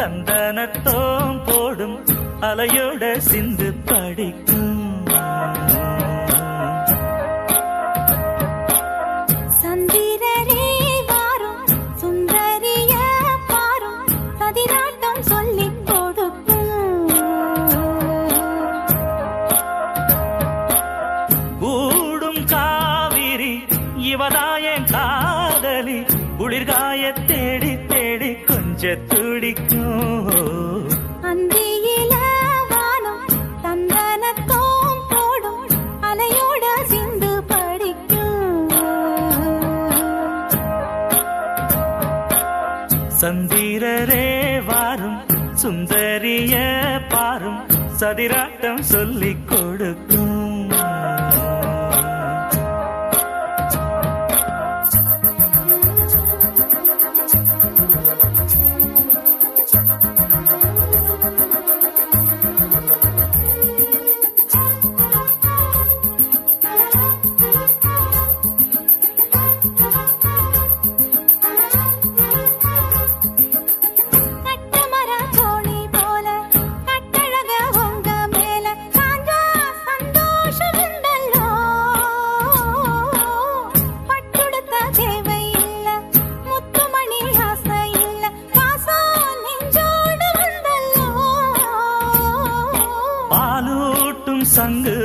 சந்தனத்தோம் போடும் அலையோட சிந்து படிக்கும். நெஞ்ச துடிக்கும் அந்தியில வானம் தந்தனத்தோம் போடும் அலையோட சிந்து படிக்கும். சந்திரரே வாரும் சுந்தரிய பாரும் சதிராட்டம் சொல்லிக் கொடுக்கும். சங்கு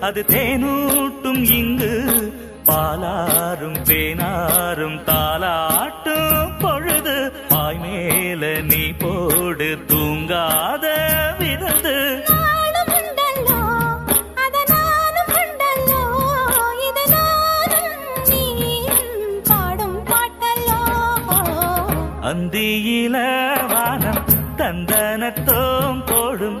அது தேனூட்டும் இங்கு. பாலாரும் பேனாரும் தாலாட்டும் பொழுது பாய் மேல நீ போடு தூங்காத விருந்து. அந்தியில வானம் தந்தனத்தோம் போடும்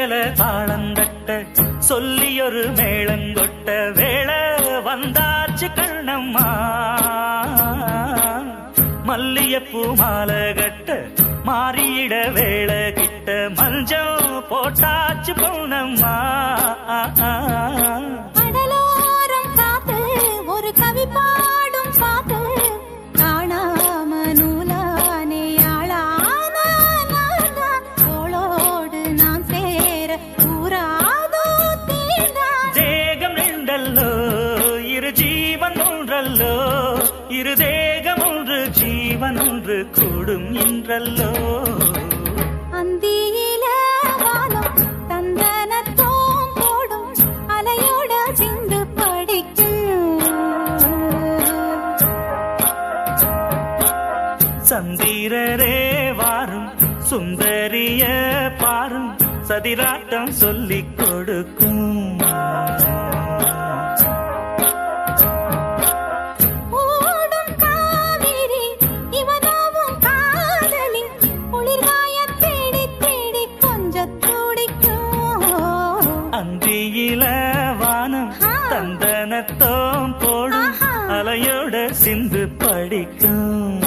வெள்ளியல தாளந்தட்ட சொல்லியொரு மேளங்கொட்ட வேள வந்தாச்சு கண்ணம்மா. மல்லியப்பூ மாலை கட்ட மாறியிட வேள கிட்ட மஞ்சள் போட்டாச்சு பொண்ணம்மா ஜீவன் ஒன்று கூடும் இன்றல்லோ அந்தியில வானம் தந்தனத்தோம் போடும் அலையோட சிந்து படிக்கும். சந்திரரே வாரும் சுந்தரிய பாரும் சதிராட்டம் சொல்லிக் கொடுக்கும். அந்தியில வானம் ஆ. தந்தனத்தோம் போடும். அலையோட சிந்து படிக்கும்